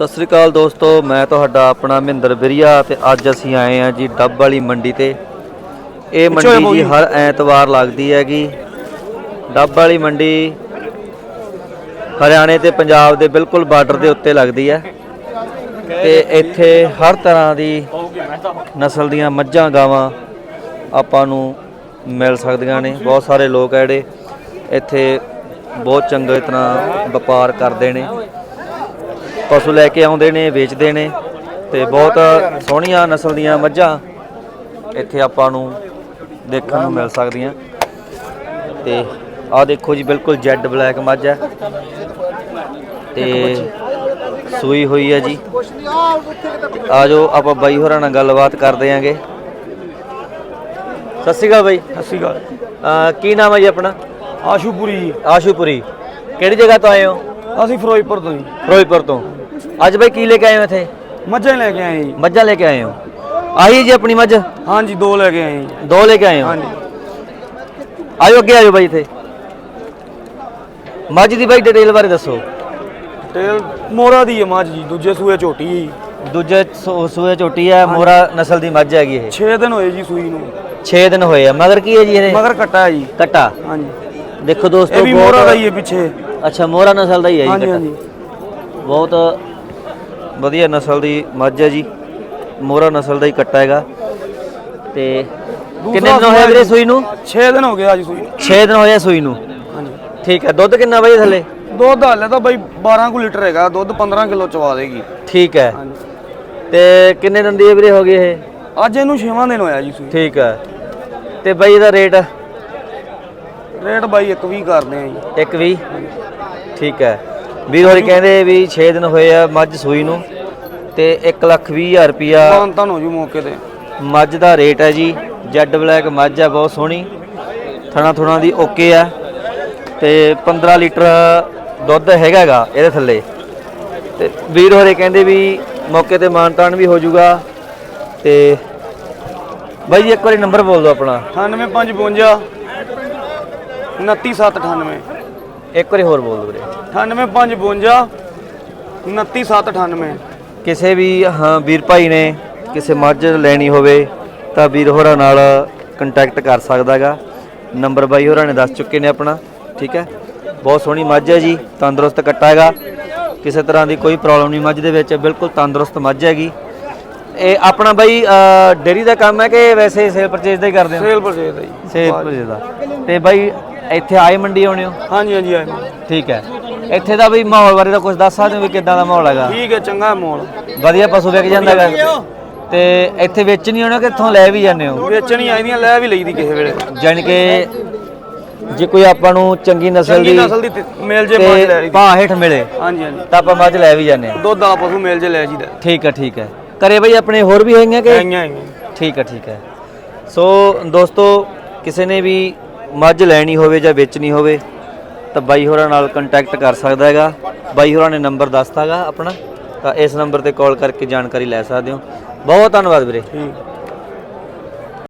ਸਤਿ ਸ੍ਰੀ ਅਕਾਲ ਦੋਸਤੋ ਮੈਂ ਤੁਹਾਡਾ ਆਪਣਾ ਮਹਿੰਦਰ ਬਿਰੀਆ ਤੇ ਅੱਜ ਅਸੀਂ ਆਏ ਆ ਜੀ ਡੱਬ ਵਾਲੀ ਮੰਡੀ ਤੇ। ਇਹ ਮੰਡੀ ਜੀ ਹਰ ਐਤਵਾਰ ਲੱਗਦੀ ਹੈਗੀ। ਡੱਬ ਵਾਲੀ ਮੰਡੀ ਹਰਿਆਣੇ ਤੇ ਪੰਜਾਬ ਦੇ ਬਿਲਕੁਲ ਬਾਰਡਰ ਦੇ ਉੱਤੇ ਲੱਗਦੀ ਹੈ। ਤੇ ਇੱਥੇ ਹਰ ਤਰ੍ਹਾਂ ਦੀ ਨਸਲ ਦੀਆਂ ਮੱਝਾਂ ਗਾਵਾਂ ਆਪਾਂ ਨੂੰ ਮਿਲ ਸਕਦੀਆਂ ਨੇ। ਬਹੁਤ ਸਾਰੇ ਲੋਕ ਆ ਜਿਹੜੇ ਇੱਥੇ ਬਹੁਤ ਚੰਗੇ ਤਰ੍ਹਾਂ ਵਪਾਰ ਕਰਦੇ ਨੇ। ਪਸ਼ੂ ਲੈ ਕੇ ਆਉਂਦੇ ਨੇ ਵੇਚਦੇ ਨੇ ਤੇ ਬਹੁਤ ਸੋਹਣੀਆਂ ਨਸਲ ਦੀਆਂ ਮੱਝਾਂ ਇੱਥੇ ਆਪਾਂ ਨੂੰ ਦੇਖਣ ਨੂੰ ਮਿਲ ਸਕਦੀਆਂ। ਤੇ ਆਹ ਦੇਖੋ ਜੀ ਬਿਲਕੁਲ ਜੈਡ ਬਲੈਕ ਮੱਝ ਹੈ। ਤੇ ਸੂਈ ਹੋਈ ਹੈ ਜੀ। ਆ ਜੋ ਆਪਾਂ ਬਾਈ ਹੋਰਾਂ ਨਾਲ ਗੱਲਬਾਤ ਕਰਦੇ ਆਂਗੇ। ਸਤਿ ਸ਼੍ਰੀ ਅਕਾਲ ਬਾਈ। ਸਤਿ ਸ਼੍ਰੀ ਅਕਾਲ। ਕੀ ਨਾਮ ਹੈ ਜੀ ਆਪਣਾ? ਆਸ਼ੂਪੁਰੀ ਆਸ਼ੂਪੁਰੀ। ਕਿਹੜੀ ਜਗ੍ਹਾ ਤੋਂ ਆਏ ਹੋ? ਅਸੀਂ ਫਿਰੋਜ਼ਪੁਰ ਤੋਂ ਜੀ। ਫਿਰੋਜ਼ਪੁਰ ਤੋਂ। ਅੱਜ ਬਾਈ ਕੀ ਲੈ ਕੇ ਆਏ ਹੋ ਇੱਥੇ? ਮੱਝਾਂ ਲੈ ਕੇ ਆਏ ਜੀ। ਮੱਝਾਂ ਲੈ ਕੇ ਆਏ ਹੋ। ਆਹੀ ਜੀ ਆਪਣੀ ਮੱਝ? ਹਾਂਜੀ ਦੋ ਲੈ ਕੇ ਆਏ ਜੀ। ਦੋ ਲੈ ਕੇ ਆਏ ਹੋ? ਹਾਂਜੀ। ਆਇਓ ਅੱਗੇ ਆਇਓ ਬਾਈ ਇੱਥੇ। ਮੱਝ ਦੀ ਬਾਈ ਡਿਟੇਲ ਬਾਰੇ ਦੱਸੋ। ਤੇਲ ਮੋਰਾ ਦੀ ਹੈ ਮੱਝ ਜੀ ਦੂਜੇ ਸੂਏ ਝੋਟੀ ਜੀ। ਦੂਜੇ ਸੂ- ਸੂਏ ਝੋਟੀ ਹੈ ਮੋਰਾ ਨਸਲ ਦੀ ਮੱਝ ਹੈਗੀ ਇਹ। 6 ਦਿਨ ਹੋਏ ਜੀ ਸੂਈ ਨੂੰ। 6 ਦਿਨ ਹੋਏ ਆ। ਮਗਰ ਕੀ ਹੈ ਜੀ ਇਹ? ਮਗਰ ਕੱਟਾ ਹੈ ਜੀ। ਕੱਟਾ? ਹਾਂਜੀ। ਦੇਖੋ ਦੋਸਤੋ ਇਹ ਵੀ ਬਹੁਤ- ਮੋਰਾ ਦਾ ਹੀ ਹੈ ਪਿੱਛੇ। ਅੱਛਾ ਮੋਰਾ ਨਸਲ ਦਾ ਹੀ ਹੈ ਜੀ ਹਾਂਜੀ ਕੱਟਾ। ਹਾਂਜੀ। ਬਹੁਤ ਵਧੀਆ ਨਸਲ ਦੀ ਮੱਝ ਹੈ ਜੀ ਮੋਰਾ ਨਸਲ ਦਾ ਹੀ ਕੱਟਾ ਹੈਗਾ। ਤੇ ਕਿੰਨੇ ਦਿਨ ਹੋਏ ਵੀਰੇ ਸੂਈ ਨੂੰ? 6 ਦਿਨ ਹੋ ਗਏ ਅੱਜ ਸੂਈ 6 ਦਿਨ ਹੋਏ ਆ ਸੂਈ ਨੂੰ? ਹਾਂਜੀ। ਠੀਕ ਹੈ ਦੁੱਧ ਕਿੰਨਾ ਬਾਈ ਥੱਲੇ? ਦੁੱਧ ਹਾਲੇ ਤਾਂ ਬਾਈ 12 ਕੁ ਲੀਟਰ ਹੈਗਾ ਦੁੱਧ 15 ਕਿਲੋ ਚਵਾ ਦੇਗੀ। ਠੀਕ ਹੈ। ਤੇ ਕਿੰਨੇ ਦਿਨ ਦੀ ਵੀਰੇ ਹੋ ਗਏ ਇਹ? ਅੱਜ ਇਹਨੂੰ 6ਵਾਂ ਦਿਨ ਹੋਇਆ ਜੀ ਸੂਈ ਠੀਕ ਹੈ। ਤੇ ਬਾਈ ਇਹਦਾ ਰੇਟ? ਰੇਟ ਬਾਈ 120 ਕਰਦੇ ਆ ਜੀ। 120 ਠੀਕ ਹੈ। ਵੀਰ ਹੋਰੀ ਕਹਿੰਦੇ ਵੀ 6 ਦਿਨ ਹੋਏ ਆ ਮੱਝ ਸੂਈ ਨੂੰ ਤੇ 1 ਲੱਖ 20 ਹਜ਼ਾਰ ਰੁਪਿਆ ਤਾਂ ਹੋ ਜੂ ਮੌਕੇ ਤੇ। ਮੱਝ ਦਾ ਰੇਟ ਹੈ ਜੀ ਜੈਡ ਬਲੈਕ ਮੱਝ ਹੈ ਬਹੁਤ ਸੋਹਣੀ। ਥਣਾ ਥੁਣਾ ਦੀ ਓਕੇ ਆ। ਤੇ 15 ਲੀਟਰ ਦੁੱਧ ਹੈਗਾਗਾ ਇਹਦੇ ਥੱਲੇ। ਤੇ ਵੀਰ ਹੋਰੇ ਕਹਿੰਦੇ ਵੀ ਮੌਕੇ ਤੇ ਮਾਨਤਾਨ ਵੀ ਹੋ ਜਾਊਗਾ। ਤੇ ਬਾਈ ਜੀ ਇੱਕ ਵਾਰੀ ਨੰਬਰ ਬੋਲ ਦਿਓ ਆਪਣਾ। 98552 29798 ਇੱਕ ਵਾਰੀ ਹੋਰ ਬੋਲ ਦਿਓ ਵੀਰੇ। 98552 29798 ਕਿਸੇ ਵੀ ਹਾਂ ਵੀਰ ਭਾਈ ਨੇ ਕਿਸੇ ਮੱਝ ਲੈਣੀ ਹੋਵੇ ਤਾਂ ਵੀਰ ਹੋਰਾਂ ਨਾਲ ਕੰਟੈਕਟ ਕਰ ਸਕਦਾਗਾ ਨੰਬਰ ਬਾਈ ਹੋਰਾਂ ਨੇ ਦੱਸ ਚੁੱਕੇ ਨੇ ਆਪਣਾ ਠੀਕ ਹੈ? ਬਹੁਤ ਸੋਹਣੀ ਮੱਝ ਹੈ ਜੀ ਤੰਦਰੁਸਤ ਕੱਟਾ ਹੈਗਾ। ਕਿਸੇ ਤਰ੍ਹਾਂ ਦੀ ਕੋਈ ਪ੍ਰੋਬਲਮ ਨਹੀਂ ਮੱਝ ਦੇ ਵਿੱਚ ਬਿਲਕੁਲ ਤੰਦਰੁਸਤ ਮੱਝ ਹੈਗੀ। ਇਹ ਆਪਣਾ ਬਾਈ ਡੇਰੀ ਦਾ ਕੰਮ ਹੈ ਕਿ ਵੈਸੇ ਸੇਲ ਪਰਚੇਸ ਦਾ ਹੀ ਕਰਦੇ ਹੋ? ਸੇਲ ਪਰਚੇਜ ਦਾ ਜੀ ਸੇਲ ਪਰਚੇਸ ਦਾ। ਤੇ ਬਾਈ ਇੱਥੇ ਆਏ ਮੰਡੀ ਆਉਣੇ ਹੋ? ਹਾਂਜੀ ਹਾਂਜੀ ਹਾਂਜੀ ਠੀਕ ਹੈ। ਇੱਥੇ ਦਾ ਵੀ ਮਾਹੌਲ ਬਾਰੇ ਤਾਂ ਕੁਝ ਦੱਸ ਸਕਦੇ ਹੋ ਵੀ ਕਿੱਦਾਂ ਦਾ ਮਾਹੌਲ ਹੈਗਾ? ਠੀਕ ਹੈ ਚੰਗਾ ਮੋਲ ਵਧੀਆ ਪਸ਼ੂ ਵਿਕ ਜਾਂਦਾ ਹੈਗਾ ਤੇ ਇੱਥੇ ਵੇਚ ਨਹੀਂ ਆਉਣਾ ਕਿ ਇੱਥੋਂ ਲੈ ਵੀ ਜਾਂਦੇ ਹੋ? ਵੇਚਣੀ ਆਈਆਂ ਲੈ ਵੀ ਲਈਦੀ ਕਿਸੇ ਵੇਲੇ। ਜਾਣੀ ਕਿ ਜੇ ਕੋਈ ਆਪਾਂ ਨੂੰ ਚੰਗੀ ਨਸਲ ਦੀ ਨਸਲ ਦੀ ਮੇਲ ਜੇ ਮੱਝ ਲੈ ਲਈ ਭਾਅ ਹੇਠ ਮਿਲੇ ਹਾਂਜੀ ਹਾਂਜੀ। ਤਾਂ ਆਪਾਂ ਮੱਝ ਲੈ ਵੀ ਜਾਂਦੇ ਹਾਂ। ਦੁੱਧ ਵਾਲਾ ਪਸ਼ੂ ਮੇਲ ਜੇ ਲੈ ਜੀਦਾ ਠੀਕ ਹੈ ਠੀਕ ਹੈ। ਕਰੇ ਬਈ ਆਪਣੇ ਹੋਰ ਵੀ ਹੈਗੀਆਂ ਕਿ? ਆਈਆਂ ਆਈਆਂ ਠੀਕ ਹੈ ਠੀਕ ਹੈ। ਸੋ ਦੋਸਤੋ ਕਿਸੇ ਨੇ ਵੀ ਮੱਝ ਲੈਣੀ ਹੋਵੇ ਜਾਂ ਵੇਚਣੀ ਹੋਵੇ, ਤਾਂ ਬਾਈ ਹੋਰਾਂ ਨਾਲ ਕੰਟੈਕਟ ਕਰ ਸਕਦਾ ਹੈਗਾ। ਬਾਈ ਹੋਰਾਂ ਨੇ ਨੰਬਰ ਦੱਸਤਾਗਾ ਆਪਣਾ, ਤਾਂ ਇਸ ਨੰਬਰ ਤੇ ਕਾਲ ਕਰਕੇ ਜਾਣਕਾਰੀ ਲੈ ਸਕਦੇ ਹੋ। ਬਹੁਤ ਧੰਨਵਾਦ ਵੀਰੇ।